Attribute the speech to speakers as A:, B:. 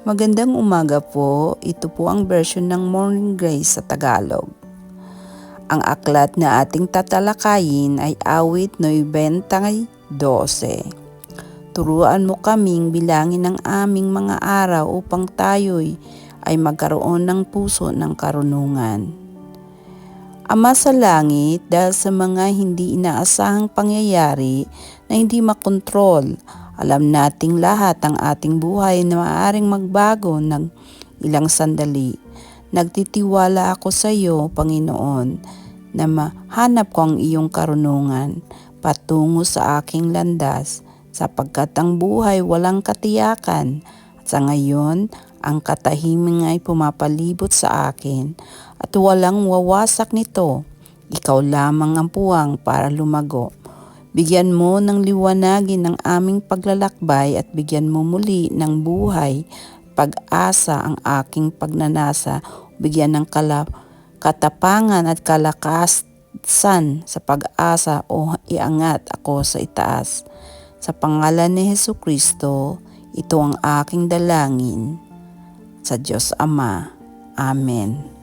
A: Magandang umaga po. Ito po ang version ng Morning Grace sa Tagalog. Ang aklat na ating tatalakayin ay awit 92. Turuan mo kaming bilangin ang aming mga araw upang tayo'y ay magkaroon ng puso ng karunungan. Ama sa langit, dahil sa mga hindi inaasahang pangyayari na hindi makontrol, alam nating lahat ang ating buhay na maaaring magbago ng ilang sandali. Nagtitiwala ako sa iyo, Panginoon, na mahanap ko ang iyong karunungan patungo sa aking landas sapagkat ang buhay walang katiyakan at sa ngayon ang katahiming ay pumapalibot sa akin at walang wawasak nito. Ikaw lamang ang puwang para lumago. Bigyan mo ng liwanagin ng aming paglalakbay at bigyan mo muli ng buhay, pag-asa ang aking pagnanasa, bigyan ng kala, katapangan at kalakasan sa pag-asa o iangat ako sa itaas. Sa pangalan ni Heso Kristo, ito ang aking dalangin sa Diyos Ama. Amen.